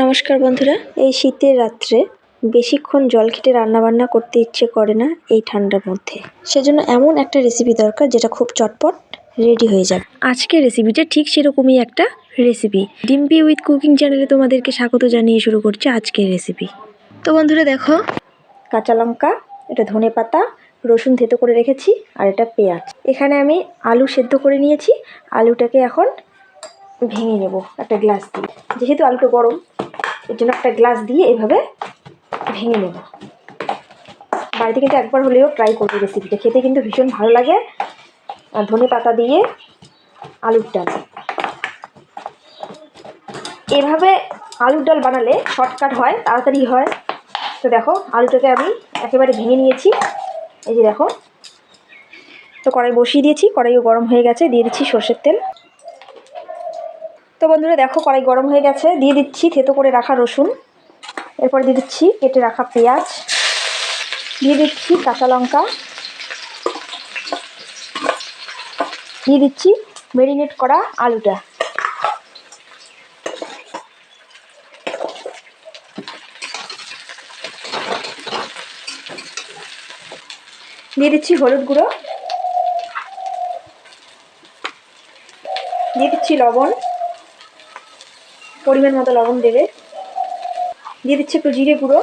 নমস্কার বন্ধুরা। এই শীতের রাত্রে বেশিক্ষণ জল খেটে রান্নাবান্না করতে ইচ্ছে করে না এই ঠান্ডার মধ্যে। সেজন্য এমন একটা রেসিপি দরকার যেটা খুব চটপট রেডি হয়ে যাবে। আজকের রেসিপিটা ঠিক সেরকমই একটা রেসিপি ডিম্পি উইথ কুকিং চ্যানেলে তোমাদেরকে স্বাগত জানিয়ে শুরু করছে আজকের রেসিপি তো বন্ধুরা দেখো, কাঁচা লঙ্কা, এটা ধনে পাতা, রসুন থেতো করে রেখেছি, আর এটা পেঁয়াজ। এখানে আমি আলু সেদ্ধ করে নিয়েছি। আলুটাকে এখন ভেঙে নেব একটা গ্লাস দিয়ে। যেহেতু আলুটা গরম এর জন্য একটা গ্লাস দিয়ে এভাবে ভেঙে নেব। বাড়িতে কিন্তু একবার হলেও ট্রাই করব রেসিপিটা খেতে কিন্তু ভীষণ ভালো লাগে। ধনে পাতা দিয়ে আলুর ডাল। এভাবে আলুর ডাল বানালে শর্টকাট হয়, তাড়াতাড়ি হয়। তো দেখো, আলুটাকে আমি একেবারে ভেঙে নিয়েছি। এই যে দেখো। তো কড়াই বসিয়ে দিয়েছি, কড়াইও গরম হয়ে গেছে, দিয়ে দিচ্ছি সর্ষের তেল। তো বন্ধুরা দেখো, কড়াই গরম হয়ে গেছে। দিয়ে দিচ্ছি থেতো করে রাখা রসুন। এরপর দিয়ে দিচ্ছি, কেটে রাখা পেঁয়াজ। দিয়ে দিচ্ছি কাঁচা লঙ্কা। দিয়ে দিচ্ছি মেরিনেট করা আলুটা। দিয়ে দিচ্ছি হলুদ গুঁড়ো। দিয়ে দিচ্ছি লবণ। পরিমাণ মতো লবণ দেবে। দিয়ে দিচ্ছি একটু জিরে গুঁড়ো।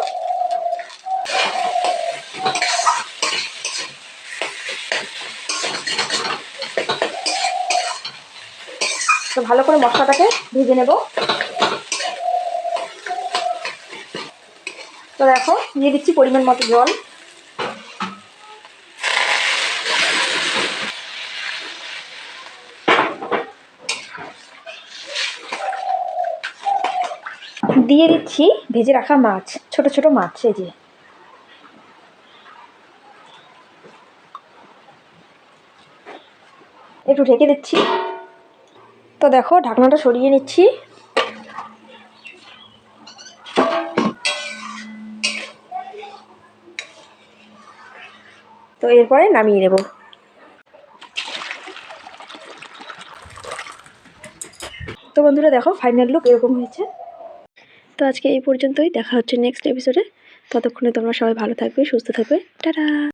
তো ভালো করে মশলাটাকে ভেজে নেব। তো দেখো, দিয়ে দিচ্ছি পরিমাণ মতো জল। দিয়ে দিচ্ছি, ভেজে রাখা মাছ, ছোট ছোট মাছ, এই যে। একটু ঢেকে দিচ্ছি। তো দেখো, ঢাকনাটা সরিয়ে নিচ্ছি। তো এরপরে নামিয়ে নেব। তো বন্ধুরা দেখো ফাইনাল লুক এরকম হয়েছে। তো আজকে এই পর্যন্তই। দেখা হচ্ছে নেক্সট এপিসোডে ততক্ষণে তোমরা সবাই ভালো থাকবে, সুস্থ থাকবে। টাটা!